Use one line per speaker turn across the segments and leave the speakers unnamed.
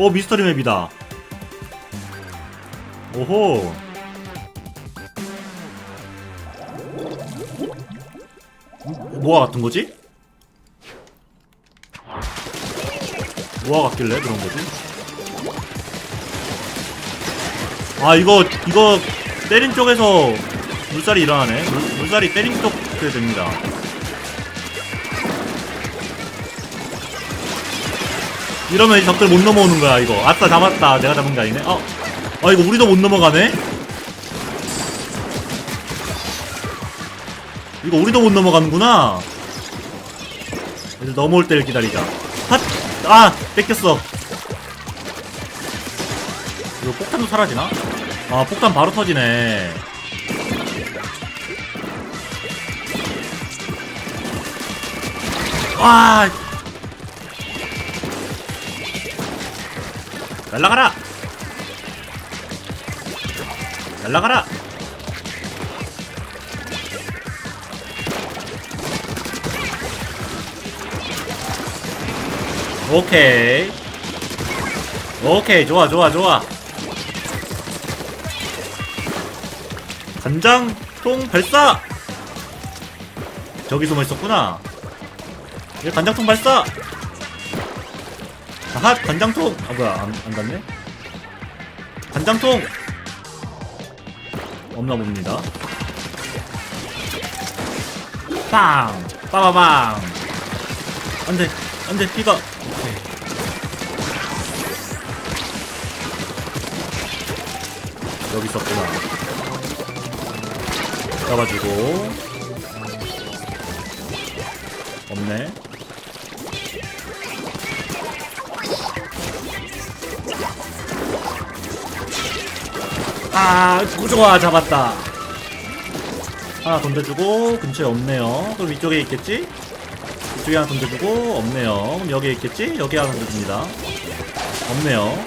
오 미스터리 맵이다 오호 뭐가 같은 거지? 뭐가 같길래 그런 거지? 아 이거 이거 때린 쪽에서 물살이 일어나네 물, 물살이 때린 쪽 됩니다 이러면 이제 적들 못 넘어오는 거야 이거 아싸 잡았다 내가 잡은 게 아니네 어. 아 이거 우리도 못 넘어가네 이거 우리도 못 넘어가는구나 이제 넘어올 때를 기다리자 핫! 아! 뺏겼어 이거 폭탄도 사라지나? 아 폭탄 바로 터지네 와 날라가라! 날라가라! 오케이. 오케이 좋아 좋아 좋아. 간장통 발사! 저기 숨어 있었구나. 얘 간장통 발사 아하 간장통. 아 뭐야 안, 안 갔네? 간장통. 없나 봅니다. 빵 빠바방 안 돼 안 돼 피가. 오케이. 여기 있었구나. 잡아주고. 없네 아 좋아 잡았다 하나 던져주고 근처에 없네요 그럼 이쪽에 있겠지? 이쪽에 하나 던져주고 없네요 그럼 여기에 있겠지? 여기 하나 던져줍니다 없네요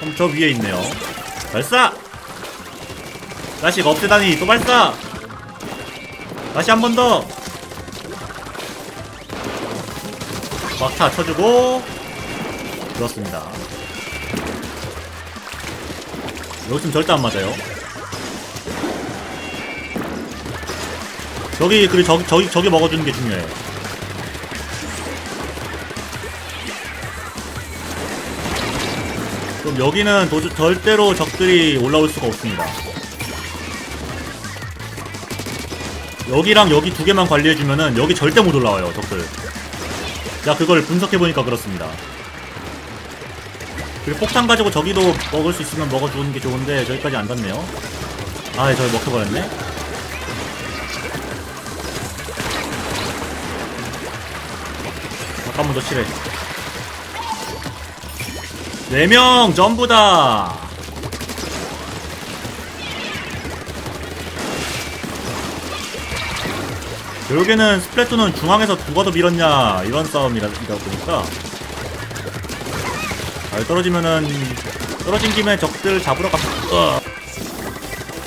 그럼 저 위에 있네요 발사! 다시 없애다니 또 발사! 다시 한 번 더! 막타 쳐주고 그렇습니다 여기선 절대 안 맞아요. 저기 그리고 저기 저기 저기 먹어주는 게 중요해. 그럼 여기는 도, 절대로 적들이 올라올 수가 없습니다. 여기랑 여기 두 개만 관리해주면은 여기 절대 못 올라와요 적들. 자 그걸 분석해보니까 그렇습니다 그리고 폭탄 가지고 저기도 먹을 수 있으면 먹어주는 게 좋은데 저기까지 안 닿네요. 아 저기 먹혀버렸네. 잠깐만 더 칠해. 4명 전부 다. 결국에는 스플래툰은 중앙에서 누가 더 밀었냐 이런 싸움이다 보니까 잘 떨어지면은 떨어진 김에 적들 잡으러 가. 어.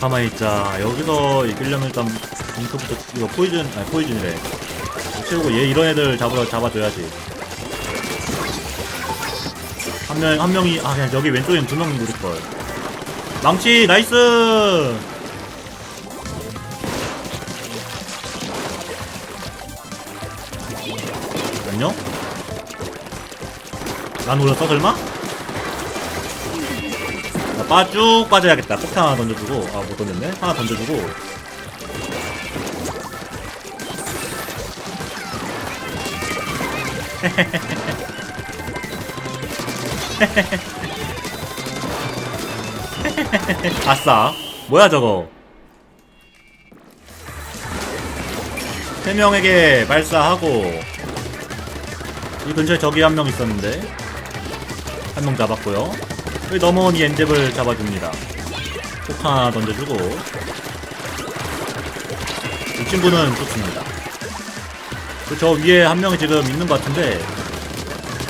가만히 있자. 여기서 이기려면 일단 잉크부터 이거 포이즌 아니 포이즌이래. 채우고 얘 이런 애들 잡으러 잡아줘야지. 한 명 한 명이 아 그냥 여기 왼쪽엔 두명 누릴 걸. 망치 나이스. 안녕? 난 올렸어 설마? 나 빠쭉 빠져야겠다. 폭탄 하나 던져주고. 아 못 던졌네. 하나 던져주고. 아싸. 뭐야 저거? 세 명에게 발사하고. 이 근처에 저기 한명 있었는데 한명 잡았고요. 여기 넘어온 이 엔잽을 잡아줍니다. 폭탄 하나 던져주고. 이 친구는 좋습니다. 그저 위에 한 명이 지금 있는 것 같은데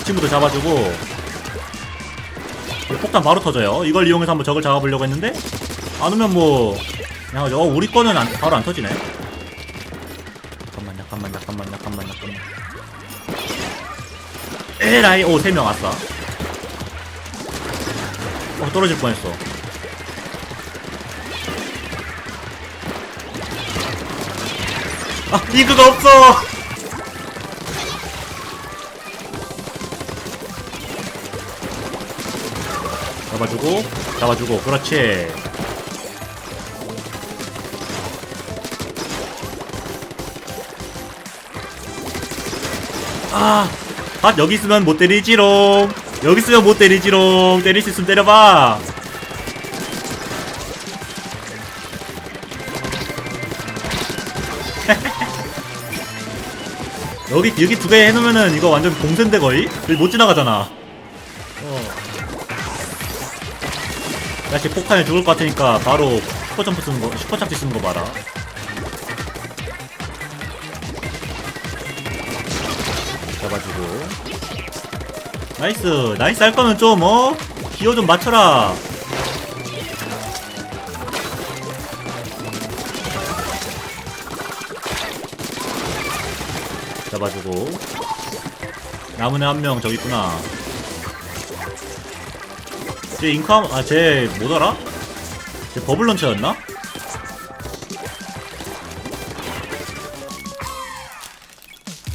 이 친구도 잡아주고. 폭탄 바로 터져요. 이걸 이용해서 한번 적을 잡아보려고 했는데 안 오면 뭐 그냥 저 우리 거는 안- 바로 안 터지네. 잠깐만 잠깐만 잠깐만 잠깐만 잠깐만. 에라이 오 세 명 왔어 어 떨어질 뻔했어. 아 이그가 없어! 잡아주고 잡아주고 그렇지. 아, 아 여기 있으면 못 때리지롱 여기 있으면 못 때리지롱. 때릴 수 있으면 때려봐. 여기 여기 두 개 해놓으면은 이거 완전 공센데 거의? 여기 못 지나가잖아. 어. 다시 폭탄에 죽을 것 같으니까 바로 슈퍼점프 쓰는 거 슈퍼착지 쓰는 거 봐라. 잡아주고 나이스 나이스 할 거면 좀 어? 기호 좀 맞춰라 잡아주고 남은 애 한 명 저기 있구나 쟤 인컴 아쟤 뭐더라? 쟤 버블런처였나?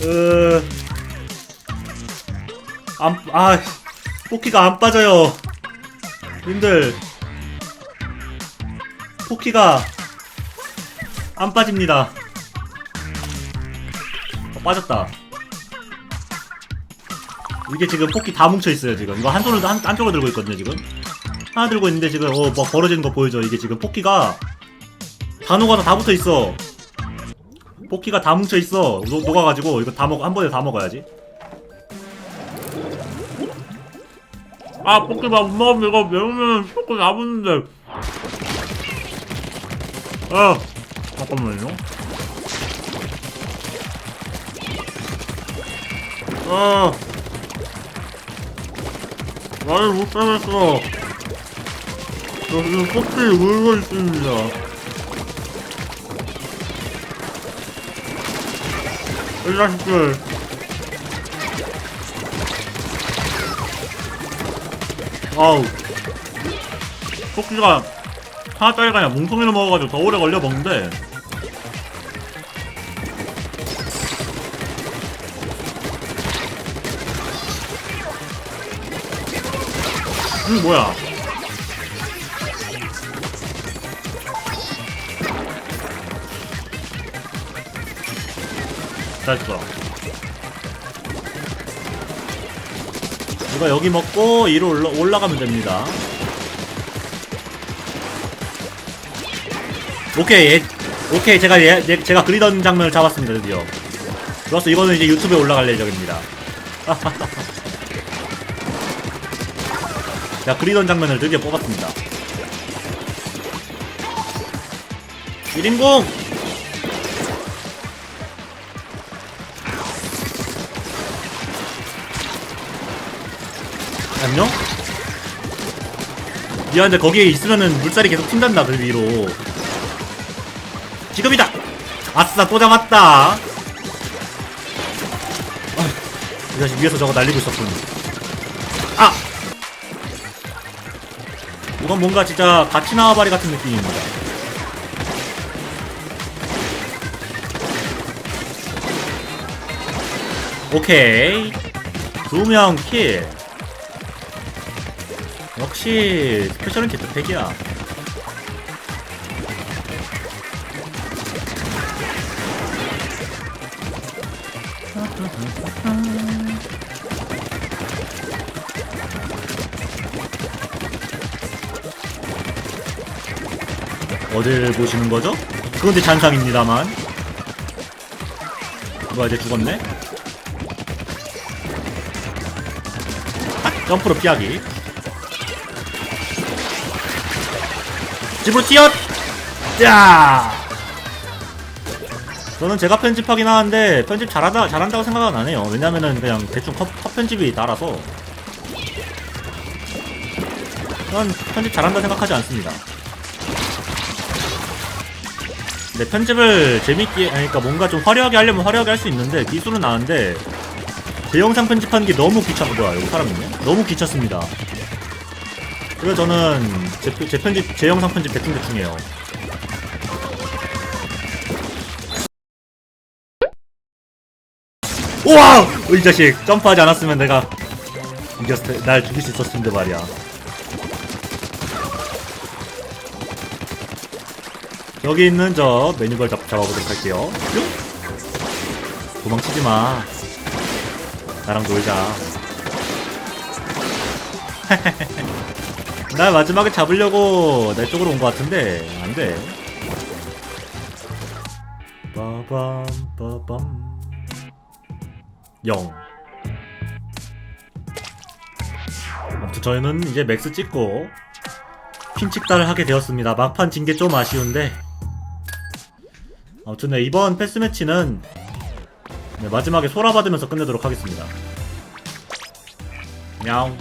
으... 안, 아, 포키가 안 빠져요. 님들, 포키가 안 빠집니다. 어, 빠졌다. 이게 지금 포키 다 뭉쳐있어요, 지금. 이거 한 손으로, 한, 한쪽으로 들고 있거든요, 지금. 하나 들고 있는데 지금, 어, 뭐 벌어지는 거 보이죠? 이게 지금 포키가 다 녹아서 다 붙어있어. 포키가 다 뭉쳐있어. 녹, 녹아가지고, 이거 다 먹, 한 번에 다 먹어야지. 아 포켓 못 먹으면 이거 매우면 조금 나붙는데. 아 잠깐만요. 아 말을 못하겠어. 저 지금 포켓이 울고 있습니다. 이 자식들 아우. 토끼가 하나짜리가 아니라 뭉텅이로 먹어가지고 더 오래 걸려 먹는데. 음 뭐야? 잘했어 이거 여기 먹고 위로 올라, 올라가면 됩니다. 오케이, 예, 오케이 제가 예, 예, 제가 그리던 장면을 잡았습니다 드디어. 좋았어 이거는 이제 유튜브에 올라갈 예정입니다. 자 그리던 장면을 드디어 뽑았습니다. 1인공! 안녕? 미안한데 거기에 있으면은 물살이 계속 튄단다 그 위로 지금이다! 아싸 또 잡았다 아, 이 자식 위에서 저거 날리고 있었군 아! 이건 뭔가 진짜 같이 나와바리 같은 느낌입니다 오케이 두 명 킬 역시 스페셜은 개트팩이야 어딜 보시는 거죠? 제 잔상입니다만 뭐야 이제 죽었네? 아, 점프로 피하기 집으로 튀어! 자! 저는 제가 편집하긴 하는데 편집 잘하다 잘한다고 생각은 안 해요. 왜냐면은 그냥 대충 컷, 컷 편집이 따라서 전 편집 잘한다 생각하지 않습니다. 근데 편집을 재밌게 그러니까 뭔가 좀 화려하게 하려면 화려하게 할 수 있는데 기술은 아는데 제 영상 편집하는 게 너무 귀찮더라고요 사람은요 너무 귀찮습니다 그래서 저는 제, 제 편집, 제 영상 편집 대충대충 해요. 우와! 이 자식! 점프하지 않았으면 내가 이겼을 테- 날 죽일 수 있었을 텐데 말이야. 여기 있는 저 메뉴걸 잡, 잡아보도록 할게요. 뿅! 도망치지 마. 나랑 놀자. 날 마지막에 잡으려고 내 쪽으로 온 것 같은데 안 돼. 빠밤 빠밤 영. 아무튼 저희는 이제 맥스 찍고 핀칙달을 하게 되었습니다. 막판 진 게 좀 아쉬운데 아무튼 네, 이번 패스 매치는 네, 마지막에 소라 받으면서 끝내도록 하겠습니다. 냥.